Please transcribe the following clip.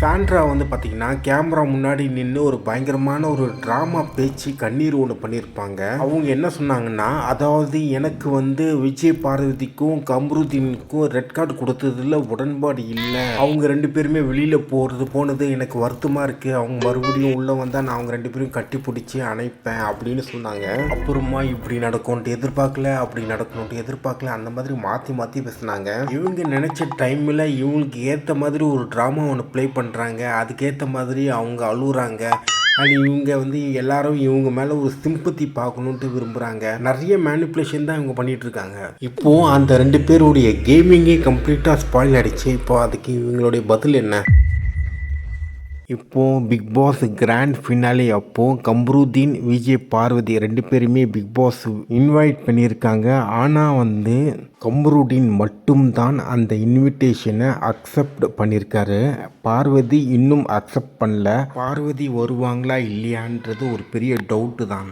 Sandra வந்து பார்த்தீங்கன்னா camera முன்னாடி நின்று ஒரு பயங்கரமான ஒரு ட்ராமா பேச்சு கண்ணீர் ஒன்று பண்ணியிருப்பாங்க அவங்க என்ன சொன்னாங்கன்னா அதாவது எனக்கு வந்து விஜய் பார்வதிக்கும் கம்ருதீனுக்கும் ரெட் கார்டு கொடுத்ததுல உடன்பாடு இல்லை. அவங்க ரெண்டு பேருமே வெளியில் போகிறது போனது எனக்கு வருத்தமாக இருக்குது அவங்க மறுபடியும் உள்ளே வந்தால் நான் அவங்க ரெண்டு பேரும் கட்டி பிடிச்சி அணைப்பேன் அப்படின்னு சொன்னாங்க. அப்புறமா இப்படி நடக்கும்ட்டு எதிர்பார்க்கல அப்படி நடக்கணும்ட்டு எதிர்பார்க்கல அந்த மாதிரி மாற்றி மாற்றி பேசுனாங்க. இவங்க நினச்ச டைமில் இவங்களுக்கு ஏற்ற மாதிரி ஒரு ட்ராமா ஒன்று ப்ளே பண்ணுறாங்க அதுக்கேற்ற மாதிரி அவங்க அழுகுறாங்க அண்ட் இவங்க வந்து எல்லாரும் இவங்க மேலே ஒரு சிம்பத்தி பார்க்கணுன்ட்டு விரும்புகிறாங்க நிறைய மேனிப்புலேஷன் தான் இவங்க பண்ணிகிட்ருக்காங்க இருக்காங்க. அந்த ரெண்டு பேருடைய கேமிங்கே கம்ப்ளீட்டாக ஸ்பாயில் ஆகிடுச்சு இப்போ அதுக்கு இவங்களுடைய பதில் என்ன? இப்போ பிக் பாஸ் கிராண்ட் ஃபினாலே அப்போ கம்ருதீன் விஜய் பார்வதி ரெண்டு பேருமே பிக் பாஸ் இன்வைட் பண்ணியிருக்காங்க. ஆனால் வந்து கம்ருதீன் மட்டும்தான் அந்த இன்விடேஷனை அக்செப்ட் பண்ணியிருக்காரு. பார்வதி இன்னும் அக்செப்ட் பண்ணல. பார்வதி வருவாங்களா இல்லையான்றது ஒரு பெரிய டவுட்டு தான்.